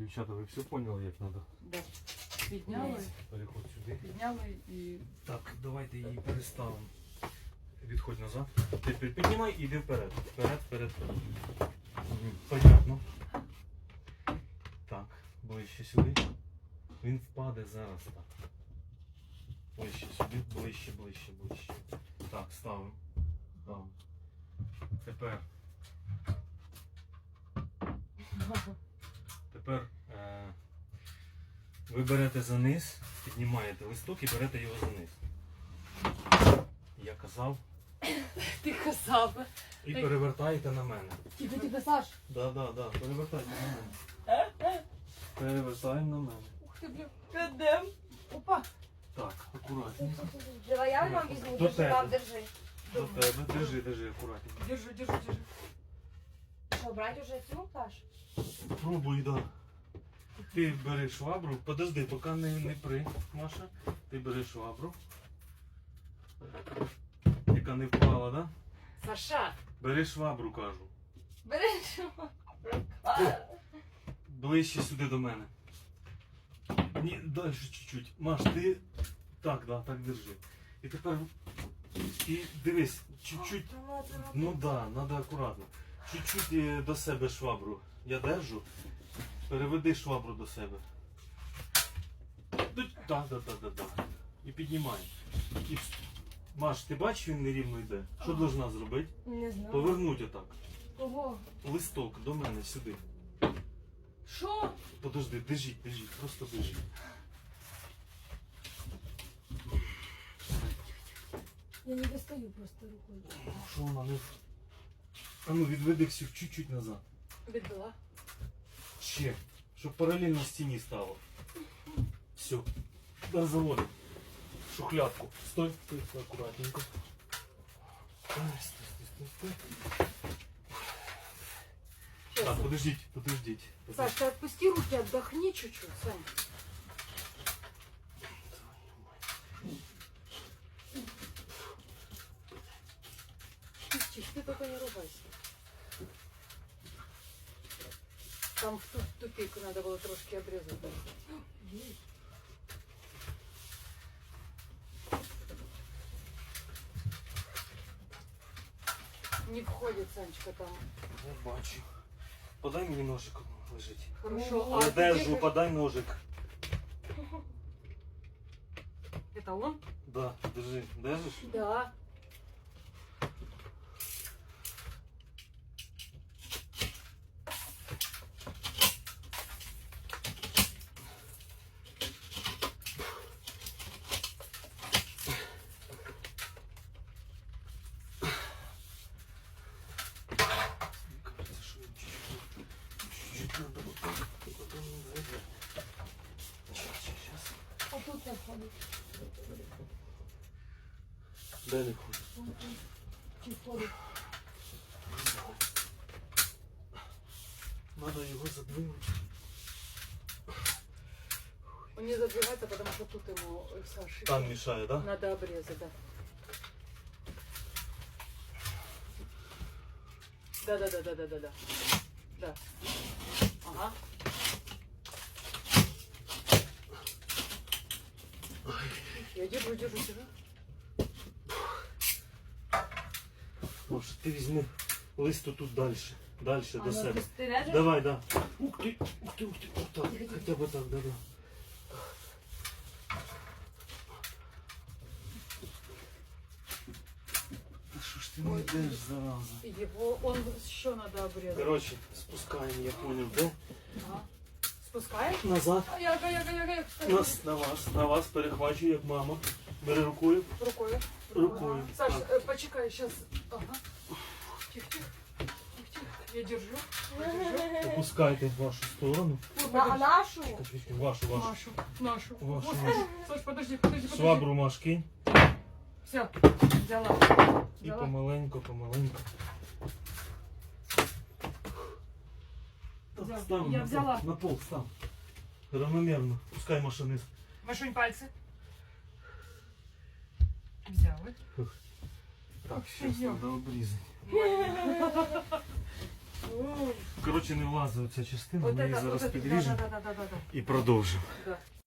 Дівчата, ви все поняли, як треба? Да. Підняли, Переходь сюди. підняли і Так, давайте її переставимо. Відходь назад. Пі- піднімай і йди вперед. Вперед, вперед. Мгм, Понятно. Так, ближче сюди. Він впаде зараз так. Ближче сюди, ближче, ближче, ближче. Так, ставимо. Ставимо. Тепер. Тепер е, ви берете за низ, піднімаєте листок і берете його за низ. Я казав. ти казав. І перевертаєте на мене. Тихо, тихо, Саш. Да, да, да, перевертайте на мене. Перевертаємо на мене. Ух ти, блін. Кадем. Опа. Так, акуратненько. Давай я вам візьму, До держи, тебе. вам держи. До тебе. Держи, держи, акуратненько. Держи, держи, держи. Що, брати вже цю, Саш? Пробуй, да. Ти бери швабру. Подожди, поки не, не при, Маша. Ти бери швабру. Яка не впала, да? Саша, Бери швабру, кажу. Бери що? Ближче сюди до мене. Ні, далі чуть-чуть. Маш, ти. Так, да, так держи. І тепер. І дивись, чуть-чуть. Ну да, треба акуратно. Чуть-чуть е, до себе швабру. Я держу. Переведи швабру до себе. Ну, Так, так, так, так, так. І піднімай. І... Маш, ти бачиш, він нерівно йде. Що должна зробити? Не знаю. Повернути отак. Кого? Листок до мене сюди. що? Подожди, держіть, держіть, просто держіть. Я не достаю просто рукою. Що вона не. А ну відведи всю чуть-чуть назад. Відбила. Ще. Щоб паралельно стіні стало. Все. Да, заводим. Шухлядку. Стой, стой, аккуратненько. Стой, стой, стой, стой, стой. Так, подождіть, подождіть. Саш, ты отпусти руки, отдохни чуть-чуть, Сань. Ты только не ругайся. Там в ту тупик надо было трошки обрезать. Не входит, Санечка, там. Я бачу. Подай мені ножик лежить. Хорошо. Я ты держу, держишь? подай ножик. Это он? Да, держи. Держиш? Да. Кажется, что чуть-чуть, чуть-чуть надо вот так, потом надо это. Сейчас, сейчас. А не ходить. Надо его задвинуть. Он не задвигается, потому что тут ему э, Саши. Там мешает, да? Надо обрезать, да. Да, да, да, да, да, да, да. Да. Ага. Я держу, держу, держу. Може, ти візьми листу тут дальше. Дальше А, до ну, себе. ти- ти ляжеш? Давай, да. Ух ты, ух ты, ух ты. Вот так. Хотя бы так, да, да. Да что ж ты не идешь, зараза? Его, он еще надо обрезать. Короче, спускаем, я понял, да? Ага. Спускаешь? Назад. А, яга, яга, яга, яга. Нас, на вас, на вас перехвачую, як мама. Бери рукою. Рукой. Рукою. Саш, Так. э, почекай, сейчас. Ага. Тихо, тихо. Тихо, тихо. Я держу. Я держу. Опускайте в вашу сторону. На, а нашу? Вашу, вашу. Нашу, нашу. Вашу, Вот. вашу. Саш, подожди, подожди, подожди. Швабру маш кинь. Все, взяла. І Взяла. помаленьку, помаленьку. Так, Взяла. ставимо Я на взяла. Пол, на пол став. Равномірно. Пускай машинист. Машунь пальцы. Взяли. Так, сейчас зараз Ой, треба обрізати. Ой, Коротше, не влазить ця частина, Вот ми її это, зараз вот это, підріжемо да, да, да, да, да. і продовжимо. Да.